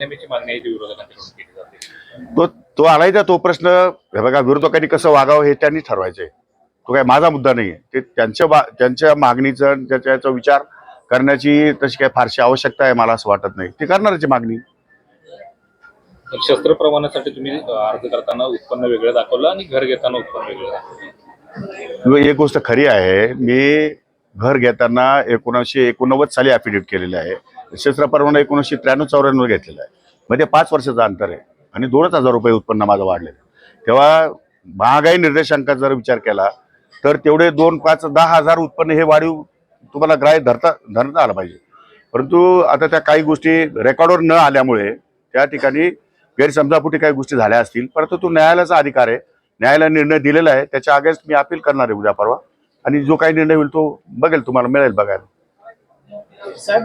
ती तो तो आलायचा तो प्रश्न हे बघा विरोधकांनी कसं वागावं हे त्यांनी ठरवायचंय. तो काय माझा मुद्दा नाही आहे ते त्यांच्या त्यांच्या मागणीचं आणि त्याच्या याचा विचार करण्याची तशी काय फारशी आवश्यकता आहे मला असं वाटत नाही. ते करणारच आहे मागणी. तर शस्त्र प्रमाणासाठी तुम्ही अर्ज करताना उत्पन्न वेगळं दाखवलं आणि घर घेताना उत्पन्न वेगळं एक गोष्ट खरी आहे मी घर घेताना एकोणीसशे एकोणनव्वद साली ॲफिडेविट केलेलं आहे. शस्त्र परवाना एकोणीसशे त्र्याण्णव चौऱ्याण्णव घेतलेला आहे. मध्ये पाच वर्षाचं अंतर आहे आणि दोनच हजार रुपये उत्पन्न माझं वाढलेलं आहे. तेव्हा महागाई निर्देशांकात जर विचार केला तर तेवढे दोन पाच दहा हजार उत्पन्न हे वाढीव तुम्हाला ग्राह्य धरता धरता आलं पाहिजे. परंतु आता त्या काही गोष्टी रेकॉर्डवर न आल्यामुळे त्या ठिकाणी गैरसमजापुटी काही गोष्टी झाल्या असतील. परंतु तो न्यायालयाचा अधिकार आहे. न्यायालयाने निर्णय दिलेला आहे. त्याच्या अगेन्स्ट मी अपील करणार आहे उद्या परवा. आणि जो काही निर्णय होईल तो बघेल तुम्हाला मिळेल बघायला. साहेब